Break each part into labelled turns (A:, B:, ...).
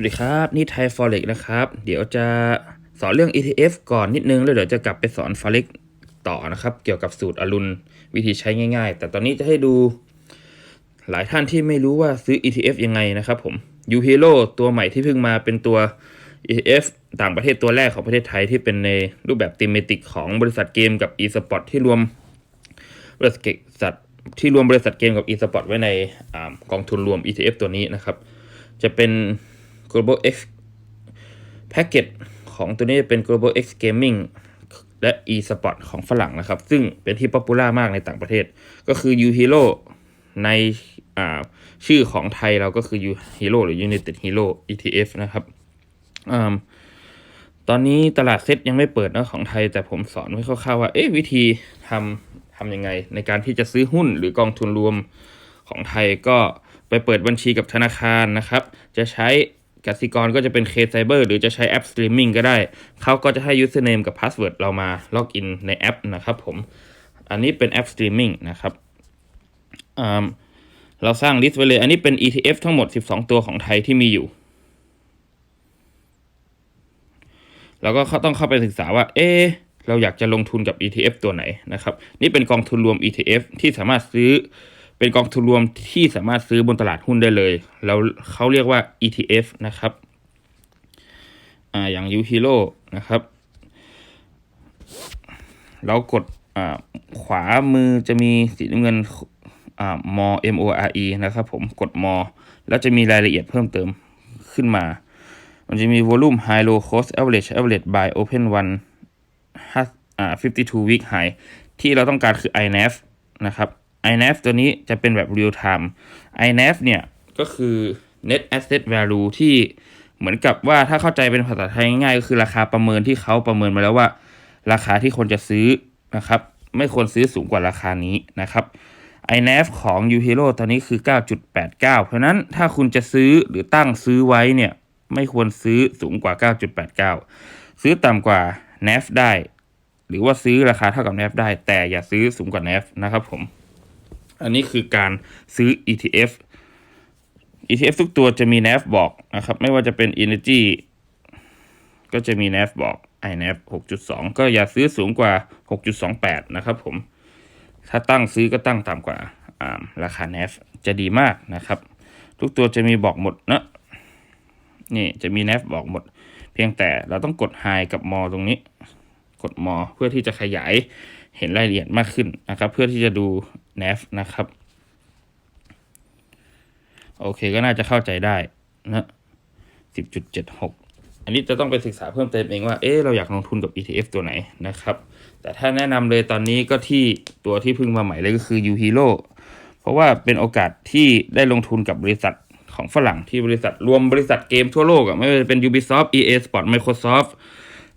A: วัสดีครับ นี่ไทย Forex นะครับ เดี๋ยวจะสอนเรื่อง ETF ก่อนนิดนึง แล้วเดี๋ยวจะกลับไปสอน Forex ต่อนะครับ เกี่ยวกับสูตรอรุณวิธีใช้ง่าย ๆ แต่ตอนนี้จะให้ดูหลายท่านที่ไม่รู้ว่าซื้อ ETF ยังไงนะครับผม u h e r o ตัวใหม่ที่เพิ่งมาเป็นตัว ETF ต่างประเทศตัวแรกของประเทศไทยที่เป็นในรูปแบบติมเมติกของบริษัทเกมกับ eSport ที่รวมบริษัทที่รวมบริษัทเกมกับ eSport ไว้ในอกองทุนรวม ETF ตัวนี้นะครับ จะเป็น global X package ของตัวนี้จะเป็น global X gaming และ e-sport ของฝรั่งนะครับ ซึ่งเป็นที่ป๊อปปูล่ามากในต่างประเทศ ก็คือ u hero ในอ่าชื่อของไทยเราก็คือ u hero หรือ united hero ETF นะครับอ่าตอนนี้ตลาดเซ็ตยังไม่เปิดนะของไทย แต่ผมสอนไว้คร่าวๆว่า เอ๊ะวิธีทำทำยังไง ในการที่จะซื้อหุ้นหรือกองทุนรวมของไทยก็ไปเปิดบัญชีกับธนาคารนะครับ จะใช้ กสิกรก็จะเป็น K Cyber หรือจะใช้แอป Streaming ก็ได้ เขาก็จะให้ username กับ password เรามาล็อกอินในแอปนะครับผม อันนี้เป็นแอป Streaming นะครับอ่าเราสร้างลิสต์ไว้เลย อันนี้เป็น ETF ทั้งหมด 12 ตัวของไทยที่มีอยู่เราก็ต้องเข้าไปศึกษาว่า เอเราอยากจะลงทุนกับ ETF ตัวไหนนะครับ นี่เป็นกองทุนรวม ETF ที่สามารถซื้อ เป็นกองทุนรวมที่สามารถซื้อบนตลาดหุ้นได้เลย แล้วเขาเรียกว่า ETF นะครับอ่าอย่าง u h e r o นะครับเรากดอ่าขวามือจะมีสีน้ำเงินอ่าม M O R E นะครับผมกดมอ แล้วจะมีรายละเอียดเพิ่มเติมขึ้นมา มันจะมี volume high low cost average average buy open one 52 week high ที่เราต้องการคือ INAV นะครับ INAV ตัวนี้จะเป็นแบบ real time INAV เนี่ยก็คือ net asset value ที่เหมือนกับว่าถ้าเข้าใจเป็นภาษาไทยง่ายก็คือราคาประเมินที่เขาประเมินมาแล้วว่า ราคาที่คนจะซื้อนะครับ ไม่ควรซื้อสูงกว่าราคานี้นะครับ INAV ของ u h e r o ตอนนี้คือ 9.89 เพราะนั้นถ้าคุณจะซื้อหรือตั้งซื้อไว้เนี่ย ไม่ควรซื้อสูงกว่า 9.89 ซื้อต่ำกว่า NAV ได้ หรือว่าซื้อราคาเท่ากับ NAV ได้ แต่อย่าซื้อสูงกว่า NAV นะครับผม อันนี้คือการซื้อ ETF ETF ทุกตัวจะมี NAV บอกนะครับ ไม่ว่าจะเป็น Energy ก็จะมี NAV บอก INAV 6.2 ก็อย่าซื้อสูงกว่า 6.28 นะครับผม ถ้าตั้งซื้อก็ตั้งต่ำกว่าราคา NAV จะดีมากนะครับ ทุกตัวจะมีบอกหมดนะนี่จะมี NAV บอกหมด เพียงแต่เราต้องกด High กับ More ตรงนี้ กด More เพื่อที่จะขยาย เห็นรายละเอียดมากขึ้นนะครับ เพื่อที่จะดู NAV นะครับ โอเคก็น่าจะเข้าใจได้นะ10.76 อันนี้จะต้องไปศึกษาเพิ่มเติมเองว่า เอ๊ะเราอยากลงทุนกับ ETF ตัวไหนนะครับ แต่ถ้าแนะนำเลยตอนนี้ก็ที่ตัวที่เพิ่งมาใหม่เลยก็คือ u h e r o เพราะว่าเป็นโอกาสที่ได้ลงทุนกับบริษัทของฝรั่งที่บริษัทรวมบริษัทเกมทั่วโลกอะไม่ว่าจะเป็น Ubisoft EA Sport Microsoft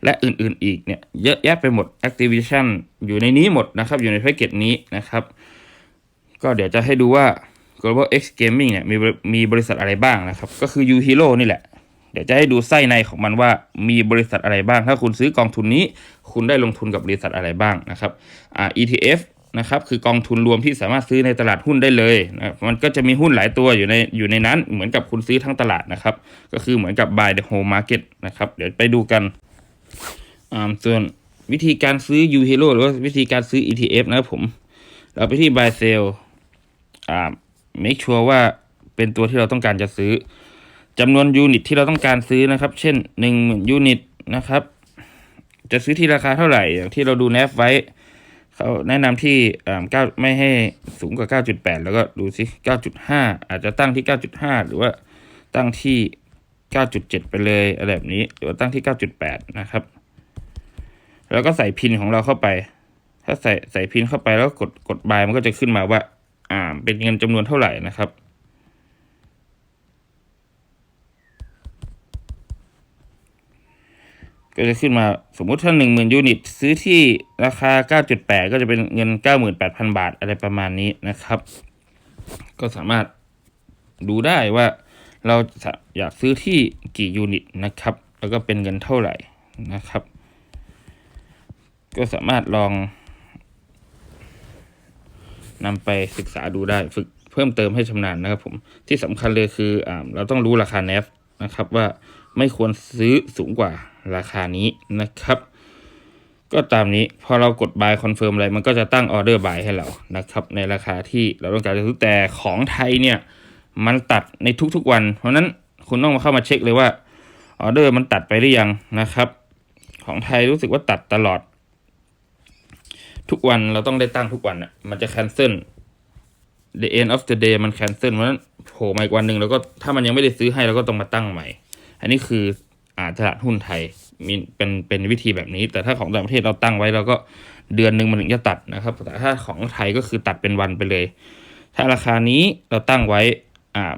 A: และอื่นๆอีกเนี่ยเยอะแยะไปหมด Activision อยู่ในนี้หมดนะครับ อยู่ในแพ็กเกจนี้นะครับ ก็เดี๋ยวจะให้ดูว่า Global X Gaming เนี่ยมีมีบริษัทอะไรบ้างนะครับ ก็คือ u h e r o นี่แหละ เดี๋ยวจะให้ดูไส้ในของมันว่ามีบริษัทอะไรบ้าง ถ้าคุณซื้อกองทุนนี้ คุณได้ลงทุนกับบริษัทอะไรบ้างนะครับอ่า ETF นะครับคือกองทุนรวมที่สามารถซื้อในตลาดหุ้นได้เลยนะมันก็จะมีหุ้นหลายตัวอยู่ในอยู่ในนั้นเหมือนกับคุณซื้อทั้งตลาดนะครับ ก็คือเหมือนกับ buy the whole market นะครับ เดี๋ยวไปดูกัน ส่วนวิธีการซื้อ u h e r o หรือว่าวิธีการซื้อ ETF นะครับผม เราไปที่ buy sell อ่า make sure ว่าเป็นตัวที่เราต้องการจะซื้อจำนวนยูนิตที่เราต้องการซื้อนะครับ เช่นหนึ่งยูนิตนะครับ จะซื้อที่ราคาเท่าไหร่อย่างที่เราดูแนฟไว้ เขาแนะนำที่อ่าเก้าไม่ให้สูงกว่า 9.8 แล้วก็ดูสิ 9.5 อาจจะตั้งที่ 9.5 หรือว่าตั้งที่ 9.7 ไปเลยอะไรแบบนี้ หรือว่าตั้งที่ 9.8 นะครับ แล้วก็ใส่พินของเราเข้าไป ถ้าใส่ใส่พินเข้าไปแล้วกดกดบายมันก็จะขึ้นมาว่า อ่า เป็นเงินจำนวนเท่าไหร่นะครับ ก็จะขึ้นมาสมมุติถ้าหนึ่งหมื่นยูนิต ซื้อที่ราคา9.8ก็จะเป็นเงิน98,000บาทอะไรประมาณนี้นะครับ ก็สามารถดูได้ว่าเราอยากซื้อที่กี่ยูนิตนะครับ แล้วก็เป็นเงินเท่าไหร่นะครับ ก็สามารถลองนำไปศึกษาดูได้ฝึกเพิ่มเติมให้ชำนาญนะครับผมที่สำคัญเลยคืออเราต้องรู้ราคา NAV นะครับว่าไม่ควรซื้อสูงกว่าราคานี้นะครับ ก็ตามนี้พอเรากด buy confirm อะไร มันก็จะตั้ง order buy ให้เรานะครับ ในราคาที่เราต้องการจะซื้อแต่ของไทยเนี่ย มันตัดในทุกๆวัน เพราะนั้นคุณต้องมาเข้ามาเช็คเลยว่าออเดอร์มันตัดไปหรือยังนะครับ ของไทยรู้สึกว่าตัดตลอด ทุกวันเราต้องได้ตั้งทุกวันอะ มันจะ cancel the end of the day มัน cancel เพราะฉะนั้นโผล่มาอีกวันหนึ่งแล้วก็ถ้ามันยังไม่ได้ซื้อให้เราก็ต้องมาตั้งใหม่ อันนี้คืออ่าตลาดหุ้นไทยมีเป็นเป็นวิธีแบบนี้ แต่ถ้าของต่างประเทศเราตั้งไว้เราก็เดือนหนึ่งมันถึงจะตัดนะครับ แต่ถ้าของไทยก็คือตัดเป็นวันไปเลย ถ้าราคานี้เราตั้งไว้อ่า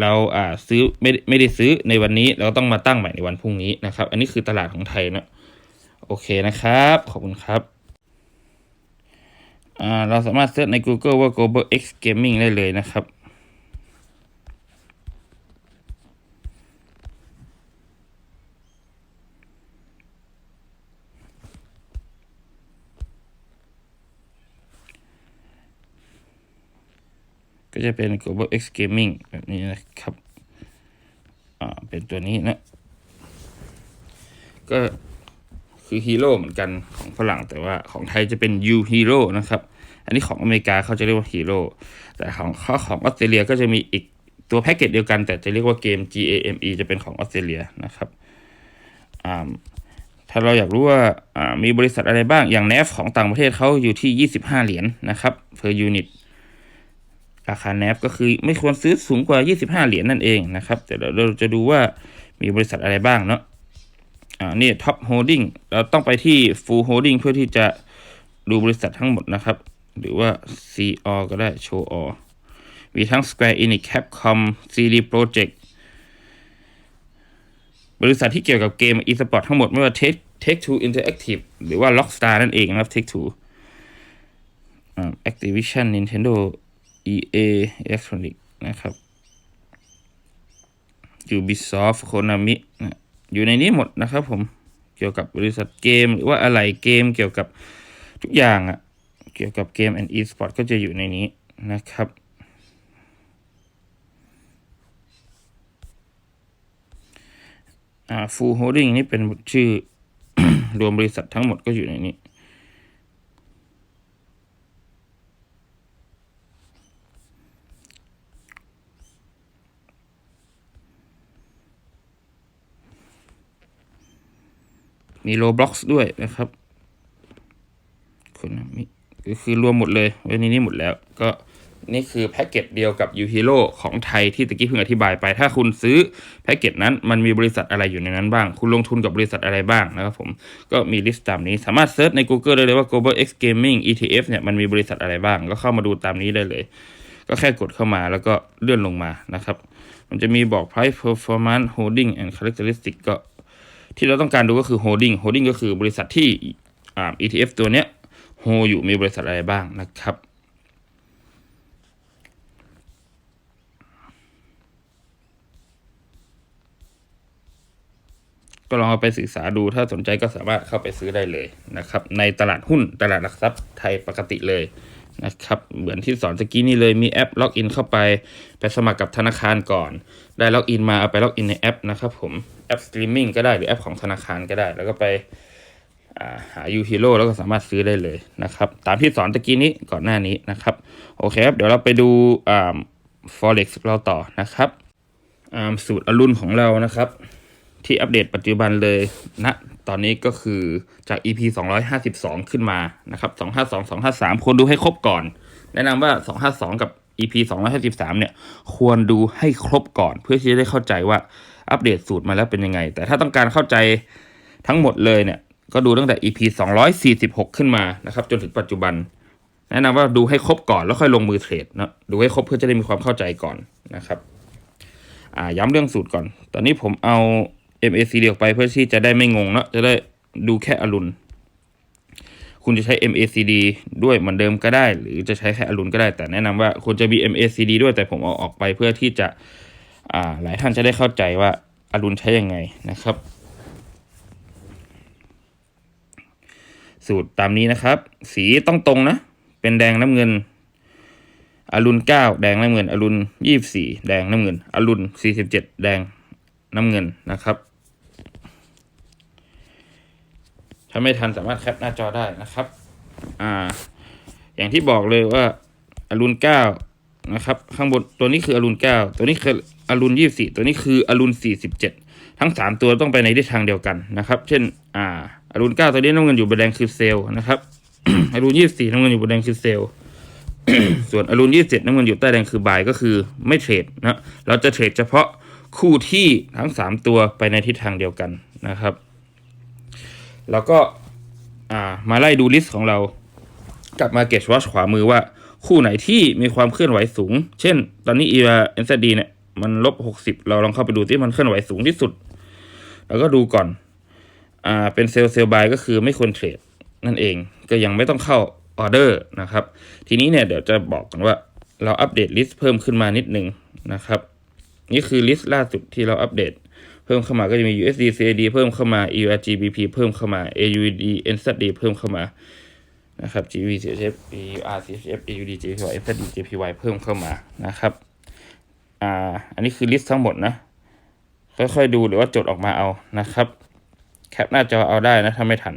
A: เราอ่าซื้อไม่ไม่ได้ซื้อในวันนี้ เราก็ต้องมาตั้งใหม่ในวันพรุ่งนี้นะครับ อันนี้คือตลาดของไทยนะโอเคนะครับ ขอบคุณครับ เราสามารถเสิร์ชใน Google ว่า Global X Gaming ได้เลยนะครับก็จะเป็น Global X Gaming แบบนี้นะครับ อ่า เป็นตัวนี้นะ ก็ คือฮีโร่เหมือนกันของฝรั่งแต่ว่าของไทยจะเป็น U Hero นะครับ อันนี้ของอเมริกาเขาจะเรียกว่าฮีโร่แต่ของเขาของออสเตรเลียก็จะมีอีกตัวแพ็กเกจเดียวกัน แต่จะเรียกว่าเกม G A M E จะเป็นของออสเตรเลียนะครับถ้าเราอยากรู้ว่ามีบริษัทอะไรบ้างอย่าง NAF ของต่างประเทศเขาอยู่ที่ 25 เหรียญนนะครับ per unit ราคา NAV ก็คือไม่ควรซื้อสูงกว่า 25 เหรียญนั่นเองนะครับแต่เราจะดูว่ามีบริษัทอะไรบ้างเนาะ อ่านี่ Top Holding เราต้องไปที่ Full Holding เพื่อที่จะดูบริษัททั้งหมดนะครับ หรือว่า See All ก็ได้ Show All มีทั้ง Square Enix Capcom CD Projekt บริษัทที่เกี่ยวกับเกม e-sport ทั้งหมดไม่ว่า Take Take Two Interactive หรือว่า Rockstar นั่นเองนะครับ Take Two Activision Nintendo EA Electronic นะครับ Ubisoft Konami นะ อยู่ในนี้หมดนะครับผมเกี่ยวกับบริษัทเกม หรือว่าอะไรเกมเกี่ยวกับทุกอย่างอะเกี่ยวกับเกม and e-sport ก็จะอยู่ในนี้นะครับ อ่า Full Holding นี่เป็นชื่อรวมบริษัททั้งหมดก็อยู่ในนี้ มีโลบล็อกด้วยนะครับคุณมิก็คือรวมหมดเลยไว้ในนี้หมดแล้ว ก็นี่คือแพ็กเกจเดียวกับ u h e r o ของไทยที่ตะกี้เพิ่งอธิบายไป ถ้าคุณซื้อแพ็กเกจนั้นมันมีบริษัทอะไรอยู่ในนั้นบ้าง คุณลงทุนกับบริษัทอะไรบ้างนะครับผมก็มีลิสต์ตามนี้สามารถเซิร์ชใน Google ได้เลยว่า Global X Gaming ETF เนี่ยมันมีบริษัทอะไรบ้าง ก็เข้ามาดูตามนี้ได้เลย ก็แค่กดเข้ามาแล้วก็เลื่อนลงมานะครับ มันจะมีบอก price performance holding and characteristic ก็ ที่เราต้องการดูก็คือ holding holding ก็คือบริษัทที่อ่า ETF ตัวเนี้ย hold อยู่มีบริษัทอะไรบ้างนะครับก็ลองเอาไปศึกษาดูถ้าสนใจก็สามารถเข้าไปซื้อได้เลยนะครับ ในตลาดหุ้นตลาดหลักทรัพย์ไทยปกติเลย นะครับเหมือนที่สอนตะกี้นี่เลยมีแอปล็อกอินเข้าไป ไปสมัครกับธนาคารก่อน ได้ล็อกอินมาเอาไปล็อกอินในแอปนะครับผมแอปสตรีมมิ่งก็ได้หรือแอปของธนาคารก็ได้ แล้วก็ไปหายูฮีโร่แล้วก็สามารถซื้อได้เลยนะครับ ตามที่สอนตะกี้นี้ก่อนหน้านี้นะครับ โอเคครับ เดี๋ยวเราไปดูอ่า forex เราต่อนะครับสูตรอรุณของเรานะครับ ที่อัปเดตปัจจุบันเลยณนะ ตอนนี้ก็คือจาก EP 252 ขึ้นมานะครับ 252 253 ควรดูให้ครบก่อน แนะนำว่า 252 กับ EP 253 เนี่ย ควรดูให้ครบก่อน เพื่อที่จะได้เข้าใจว่าอัปเดตสูตรมาแล้วเป็นยังไง แต่ถ้าต้องการเข้าใจทั้งหมดเลยเนี่ย ก็ดูตั้งแต่ EP 246 ขึ้นมานะครับ จนถึงปัจจุบัน แนะนำว่าดูให้ครบก่อนแล้วค่อยลงมือเทรดนะดูให้ครบเพื่อจะได้มีความเข้าใจก่อนนะครับ อ่าย้ำเรื่องสูตรก่อน ตอนนี้ผมเอา MACD ออกไปเพื่อที่จะได้ไม่งงเนอะจะได้ดูแค่อรุณ คุณจะใช้ MACD ด้วยเหมือนเดิมก็ได้ หรือจะใช้แค่อรุณก็ได้ แต่แนะนำว่าควรจะมี MACD ด้วยแต่ผมเอาออกไปเพื่อที่จะอ่าหลายท่านจะได้เข้าใจว่าอรุณใช้ยังไงนะครับ สูตรตามนี้นะครับ สีต้องตรงนะ เป็นแดงน้ำเงินอรุณเก้าแดงน้ำเงิน อรุณยี่สี่แดงน้ำเงิน อรุณสี่สิบเจ็ดแดงน้ำเงินนะครับ ถ้าไม่ทันสามารถแคปหน้าจอได้นะครับ อ่า อย่างที่บอกเลยว่าอรุณเก้านะครับ ข้างบนตัวนี้คืออรุณเก้าตัวนี้คืออรุณยี่สี่ตัวนี้คืออรุณสี่สิบเจ็ดทั้งสามตัวต้องไปในทิศทางเดียวกันนะครับ เช่น อ่าอรุณเก้าตัวนี้น้ำเงินอยู่บนแดงคือเซลล์นะครับอรุณยี่สี่น้ำเงินอยู่บนแดงคือเซลล์ส่วนอรุณยี่สิบน้ำเงินอยู่ใต้แดงคือบายก็คือไม่เทรดนะเราจะเทรดเฉพาะคู่ที่ทั้งสามตัวไปในทิศทางเดียวกันนะครับ แล้วก็มาไล่ดูลิสต์ของเรากับ Market Watch ขวามือว่า คู่ไหนที่มีความเคลื่อนไหวสูง เช่น ตอนนี้ EVA NZD เนี่ย มันลบ60เราลองเข้าไปดูที่มันเคลื่อนไหวสูงที่สุด แล้วก็ดูก่อน อ่าเป็นเซลล์เซลล์บายก็คือไม่ควรเทรดนั่นเองก็ยังไม่ต้องเข้าออเดอร์นะครับ ทีนี้เนี่ยเดี๋ยวจะบอกกันว่าเราอัปเดตลิสต์เพิ่มขึ้นมานิดนึงนะครับ นี่คือลิสต์ล่าสุดที่เราอัปเดต เพิ่มเข้ามาก็จะมี USD CAD เพิ่มเข้ามา EURGBP เพิ่มเข้ามา AUD NZD เพิ่มเข้ามานะครับ GV CHF EUR CHF AUD JPY FZD JPY เพิ่มเข้ามานะครับอ่าอันนี้คือลิสต์ทั้งหมดนะ ค่อยๆดูหรือว่าจดออกมาเอานะครับ แคปหน้าจอเอาได้นะถ้าไม่ทัน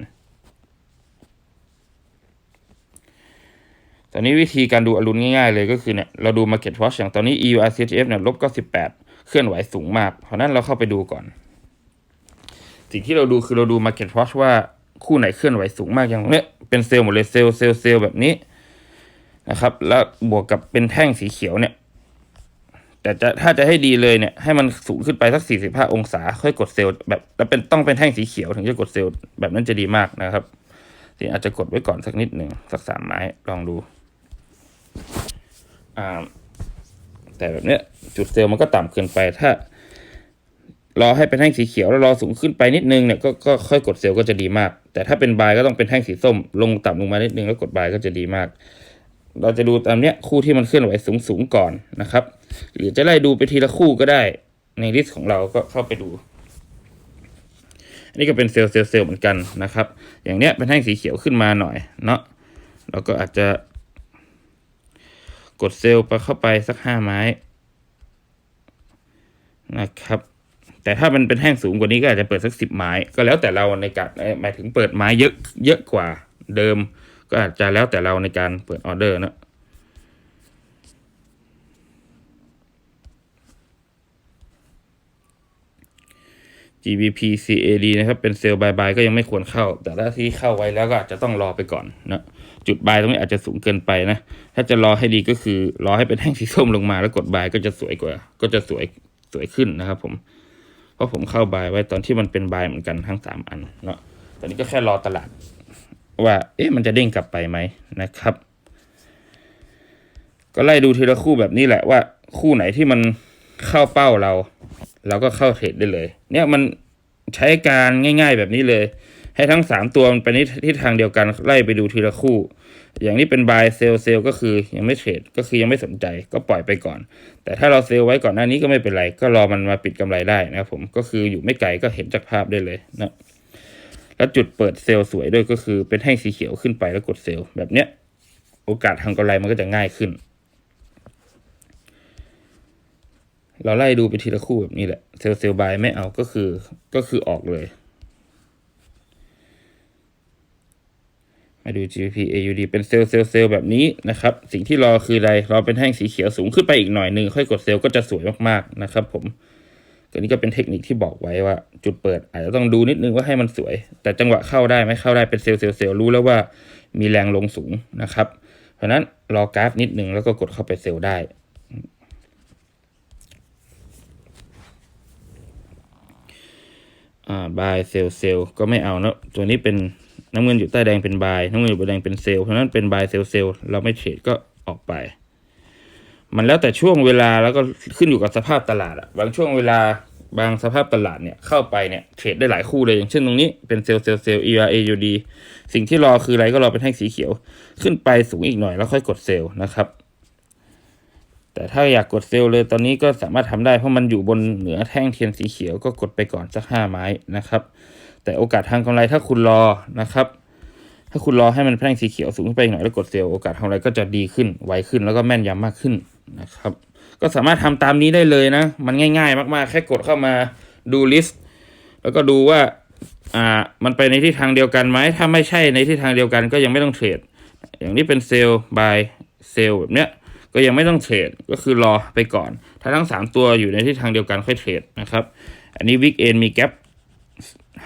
A: ตอนนี้วิธีการดูอรุณง่ายๆเลยก็คือเนี่ยเราดู Market Watch อย่างตอนนี้ EUR CHF เนี่ยลบ98 เคลื่อนไหวสูงมาก เพราะนั้นเราเข้าไปดูก่อน สิ่งที่เราดูคือเราดู Market Watch ว่าคู่ไหนเคลื่อนไหวสูงมากอย่างเนี้ยเป็นเซลล์หมดเลยเซลล์เซลล์เซลล์แบบนี้นะครับ แล้วบวกกับเป็นแท่งสีเขียวเนี่ย แต่จะถ้าจะให้ดีเลยเนี่ย ให้มันสูงขึ้นไปสัก 45 องศา ค่อยกดเซลล์แบบแล้วเป็นต้องเป็นแท่งสีเขียวถึงจะกดเซลล์แบบนั้นจะดีมากนะครับทีอาจจะกดไว้ก่อนสักนิดหนึ่งสักสามไม้ลองดูอ่า แต่แบบเนี้ยจุดเซลล์มันก็ต่ำเกินไปถ้ารอให้เป็นแท่งสีเขียวแล้วรอสูงขึ้นไปนิดนึงเนี่ยก็ก็ค่อยกดเซลล์ก็จะดีมาก แต่ถ้าเป็นบายก็ต้องเป็นแท่งสีส้ม ลงต่ำลงมานิดนึงแล้วกดบายก็จะดีมาก เราจะดูตามเนี้ยคู่ที่มันเคลื่อนไหวสูงสูงๆก่อนนะครับ หรือจะไล่ดูไปทีละคู่ก็ได้ในลิสต์ของเราก็เข้าไปดูอันนี้ก็เป็นเซลล์เซลล์เซลล์เหมือนกันนะครับ อย่างเนี้ยเป็นแท่งสีเขียวขึ้นมาหน่อยเนาะเราก็อาจจะ กดเซลล์ไปเข้าไปสักห้าไม้นะครับ แต่ถ้ามันเป็นแห้งสูงกว่านี้ก็อาจจะเปิดสักสิบไม้ ก็แล้วแต่เราในการหมายถึงเปิดไม้เยอะเยอะกว่าเดิม ก็อาจจะแล้วแต่เราในการเปิดออเดอร์นะ GBP CAD นะครับเป็นเซลล์บายบายก็ยังไม่ควรเข้า แต่ถ้าที่เข้าไว้แล้วก็อาจจะต้องรอไปก่อนนะจุดบายตรงนี้อาจจะสูงเกินไปนะ ถ้าจะรอให้ดีก็คือรอให้เป็นแท่งสีส้มลงมาแล้วกดบายก็จะสวยกว่า ก็จะสวยสวยขึ้นนะครับผมเพราะผมเข้าบายไว้ตอนที่มันเป็นบายเหมือนกันทั้งสามอันเนาะตอนนี้ก็แค่รอตลาด ว่า เอ๊ะมันจะเด้งกลับไปไหมนะครับ ก็ไล่ดูทีละคู่แบบนี้แหละว่า คู่ไหนที่มันเข้าเป้าเรา เราก็เข้าเทรดได้เลย เนี่ยมันใช้การง่าย ๆแบบนี้เลย ให้ทั้งสามตัวมันไปในทิศทางเดียวกันไล่ไปดูทีละคู่ อย่างนี้เป็นบายเซลเซลก็คือยังไม่เทรดก็คือยังไม่สนใจก็ปล่อยไปก่อน แต่ถ้าเราเซลไว้ก่อนหน้านี้ก็ไม่เป็นไร ก็รอมันมาปิดกำไรได้นะครับผมก็คืออยู่ไม่ไกลก็เห็นจากภาพได้เลยนะแล้วจุดเปิดเซลล์สวยด้วยก็คือเป็นแท่งสีเขียวขึ้นไปแล้วกดเซลล์แบบเนี้ยโอกาสทางกำไรมันก็จะง่ายขึ้น เราไล่ดูไปทีละคู่แบบนี้แหละเซลล์เซลล์บายไม่เอาก็คือก็คือออกเลย มาดู GBP AUD เป็นเซลล์เซลล์เซลล์แบบนี้นะครับ สิ่งที่รอคืออะไรรอเป็นแท่งสีเขียวสูงขึ้นไปอีกหน่อยหนึ่งค่อยกดเซลล์ก็จะสวยมากๆนะครับ ผมอันนี้ก็เป็นเทคนิคที่บอกไว้ว่า จุดเปิด อาจจะต้องดูนิดนึงว่าให้มันสวย แต่จังหวะเข้าได้ไหมเข้าได้เป็นเซลล์เซลล์เซลล์รู้แล้วว่ามีแรงลงสูงนะครับ เพราะนั้นรอกราฟนิดนึงแล้วก็กดเข้าไปเซลล์ได้ อ่าบายเซลเซลก็ไม่เอานะตัวนี้เป็นน้ำเงินอยู่ใต้แดงเป็นบายน้ำเงินอยู่บนแดงเป็นเซลเพราะนั้นเป็นบายเซลเซลเราไม่เทรดก็ออกไป มันแล้วแต่ช่วงเวลาแล้วก็ขึ้นอยู่กับสภาพตลาดอะบางช่วงเวลาบางสภาพตลาดเนี่ยเข้าไปเนี่ยเทรดได้หลายคู่เลยอย่างเช่นตรงนี้เป็นเซลเซลเซล ERA UD สิ่งที่รอคืออะไรก็รอเป็นแท่งสีเขียว ขึ้นไปสูงอีกหน่อยแล้วค่อยกดเซลนะครับ แต่ถ้าอยากกดเซลล์เลยตอนนี้ก็สามารถทำได้เพราะมันอยู่บนเหนือแท่งเทียนสีเขียวก็กดไปก่อนสักห้าไม้นะครับ แต่โอกาสทางกำไรถ้าคุณรอนะครับ ถ้าคุณรอให้มันแท่งสีเขียวสูงขึ้นไปอีกหน่อยแล้วกดเซลล์โอกาสทางกำไรก็จะดีขึ้นไวขึ้นแล้วก็แม่นยำมากขึ้นนะครับ ก็สามารถทำตามนี้ได้เลยนะ มันง่าย ๆ มากๆ แค่กดเข้ามาดูลิสต์แล้วก็ดูว่าอ่ามันไปในทิศทางเดียวกันไหมถ้าไม่ใช่ในทิศทางเดียวกันก็ยังไม่ต้องเทรดอย่างนี้เป็นเซลล์บายเซลล์แบบเนี้ย ก็ยังไม่ต้องเทรดก็คือรอไปก่อน ถ้าทั้งสามตัวอยู่ในทิศทางเดียวกันค่อยเทรดนะครับ อันนี้วิกเอนมีแกลบ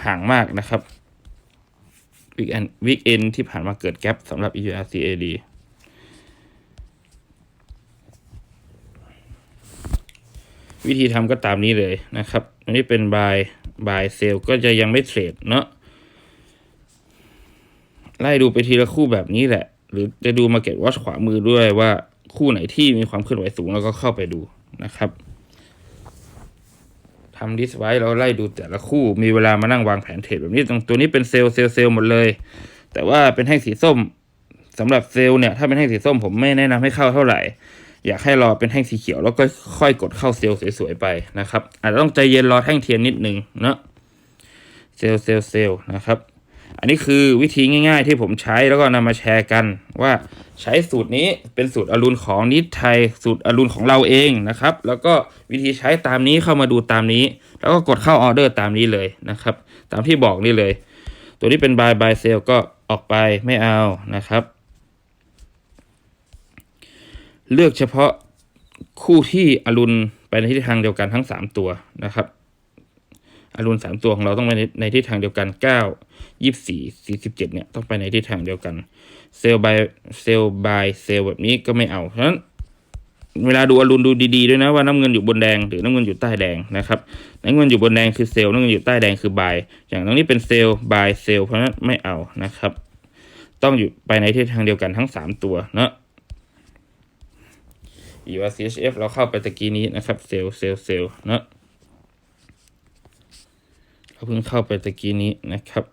A: ห่างมากนะครับวิกเอนวิกเอนที่ผ่านมาเกิดแกลบสำหรับ EURCAD วิธีทำก็ตามนี้เลยนะครับอันนี้เป็น buy buy sell ก็จะยังไม่เทรดเนาะไล่ดูไปทีละคู่แบบนี้แหละ หรือจะดู Market Watch ขวามือด้วยว่า คู่ไหนที่มีความเคลื่อนไหวสูงแล้วก็เข้าไปดูนะครับทำลิสไว้แล้วไล่ดูแต่ละคู่มีเวลามานั่งวางแผนเทรดแบบนี้ตรงตัวนี้เป็นเซลล์เซลล์เซลล์หมดเลย แต่ว่าเป็นแท่งสีส้มสำหรับเซลล์เนี่ยถ้าเป็นแท่งสีส้มผมไม่แนะนำให้เข้าเท่าไหร่ อยากให้รอเป็นแท่งสีเขียวแล้วก็ค่อยกดเข้าเซลล์สวยๆไปนะครับอาจจะต้องใจเย็นรอแท่งเทียนนิดนึงเนาะเซลล์เซลล์เซลล์นะครับ อันนี้คือวิธีง่ายๆ ที่ผมใช้แล้วก็นำมาแชร์กันว่าใช้สูตรนี้เป็นสูตรอรุณของนิดไทย สูตรอรุณของเราเองนะครับ แล้วก็วิธีใช้ตามนี้เข้ามาดูตามนี้ แล้วก็กดเข้าออเดอร์ตามนี้เลยนะครับ ตามที่บอกนี่เลย ตัวนี้เป็น buy buy sell ก็ออกไปไม่เอานะครับ เลือกเฉพาะคู่ที่อรุณไปในทิศทางเดียวกันทั้งสามตัวนะครับ อรุณสามตัวของเราต้องไปในในทิศทางเดียวกันเก้ายี่สี่สี่สิบเจ็ดเนี่ยต้องไปในทิศทางเดียวกันเซลบายเซลบายเซลแบบนี้ก็ไม่เอาเพราะฉะนั้นเวลาดูอรุณดูดีๆด้วยนะว่าน้ำเงินอยู่บนแดงหรือน้ำเงินอยู่ใต้แดงนะครับน้ำเงินอยู่บนแดงคือเซลล์น้ำเงินอยู่ใต้แดงคือบายอย่างตรงนี้เป็นเซลล์บายเซลล์เพราะฉะนั้นไม่เอานะครับ ต้องอยู่ไปในทิศทางเดียวกันทั้งสามตัวเนาะอีว่า CHF เราเข้าไปตะกี้นี้นะครับเซลล์เซลล์เซลล์เนาะ เราเพิ่งเข้าไปตะกี้นี้นะครับ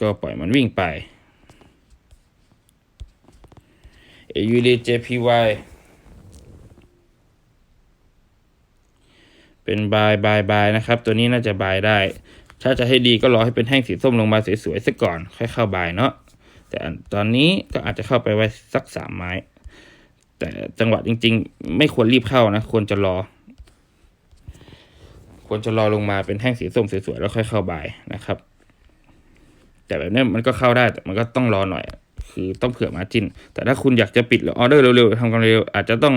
A: ก็ปล่อยมันวิ่งไป AUD JPY เป็นบายบายบายนะครับ ตัวนี้น่าจะบายได้ ถ้าจะให้ดีก็รอให้เป็นแท่งสีส้มลงมาสวยๆซะก่อน ค่อยเข้าบายเนาะแต่ตอนนี้ก็อาจจะเข้าไปไว้สักสามไม้ แต่จังหวะจริง ๆ ไม่ควรรีบเข้านะ ควรจะรอ ควรจะรอลงมาเป็นแท่งสีส้มสวยๆแล้วค่อยเข้าบายนะครับ แต่แบบนี้มันก็เข้าได้แต่มันก็ต้องรอหน่อย คือต้องเผื่อมาจินแต่ถ้าคุณอยากจะปิดออเดอร์เร็วๆทำกำไรเร็วอาจจะต้อง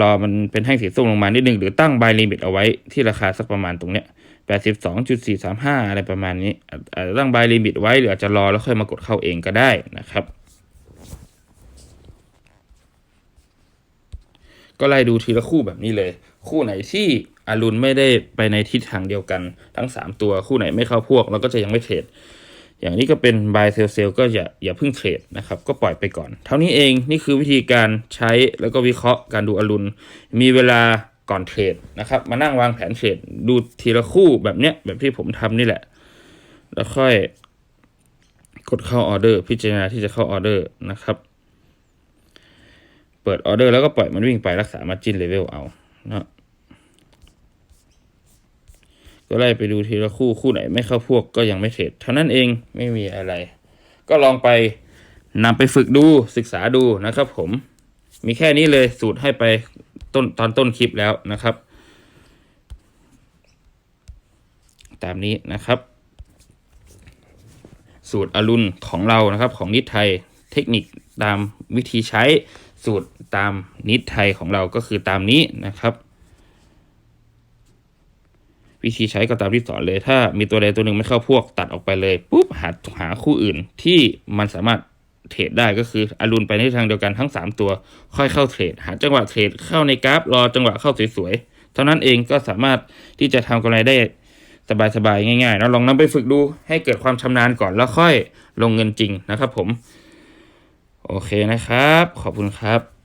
A: รอมันเป็นแท่งสีส้มลงมานิดนึงหรือตั้งบายลิมิตเอาไว้ที่ราคาสักประมาณตรงเนี้ยแปดสิบสองจุดสี่สามห้าอะไรประมาณนี้อาจอาจจะตั้งบายลิมิตไว้หรืออาจจะรอแล้วค่อยมากดเข้าเองก็ได้นะครับ ก็ไล่ดูทีละคู่แบบนี้เลย คู่ไหนที่ อารุณไม่ได้ไปในทิศทางเดียวกันทั้ง 3 ตัวคู่ไหนไม่เข้าพวกเราก็จะยังไม่เทรดอย่างนี้ก็เป็น buy sell sell ก็อย่าอย่าเพิ่งเทรดนะครับ ก็ปล่อยไปก่อน เท่านี้เองนี่คือวิธีการใช้แล้วก็วิเคราะห์การดูอรุณ มีเวลาก่อนเทรดนะครับ มานั่งวางแผนเทรดดูทีละคู่แบบเนี้ยแบบที่ผมทำนี่แหละ แล้วค่อยกดเข้าออเดอร์พิจารณาที่จะเข้าออเดอร์นะครับ เปิดออเดอร์แล้วก็ปล่อยมันวิ่งไปรักษามาจินเลเวลเอาเนาะ ก็ไล่ไปดูทีละคู่คู่ไหนไม่เข้าพวกก็ยังไม่เทรดเท่านั้นเองไม่มีอะไร ก็ลองไปนำไปฝึกดูศึกษาดูนะครับ ผมมีแค่นี้เลยสูตรให้ไปต้นตอนต้นคลิปแล้วนะครับ ตามนี้นะครับ สูตรอรุณของเรานะครับ ของนิดไทยเทคนิคตามวิธีใช้สูตรตามนิดไทยของเราก็คือตามนี้นะครับ วิธีใช้ก็ตามที่สอนเลย ถ้ามีตัวใดตัวหนึ่งไม่เข้าพวกตัดออกไปเลยปุ๊บหาหาคู่อื่นที่มันสามารถเทรดได้ก็คืออรุณไปในทางเดียวกันทั้ง 3 ตัว ค่อยเข้าเทรด หาจังหวะเทรดเข้าในกราฟ รอจังหวะเข้าสวยๆ เท่านั้นเองก็สามารถที่จะทำกำไรได้สบายๆ ง่ายๆแล้วลองนำไปฝึกดูให้เกิดความชำนาญก่อนแล้วค่อยลงเงินจริงนะครับผม โอเคนะครับ ขอบคุณครับ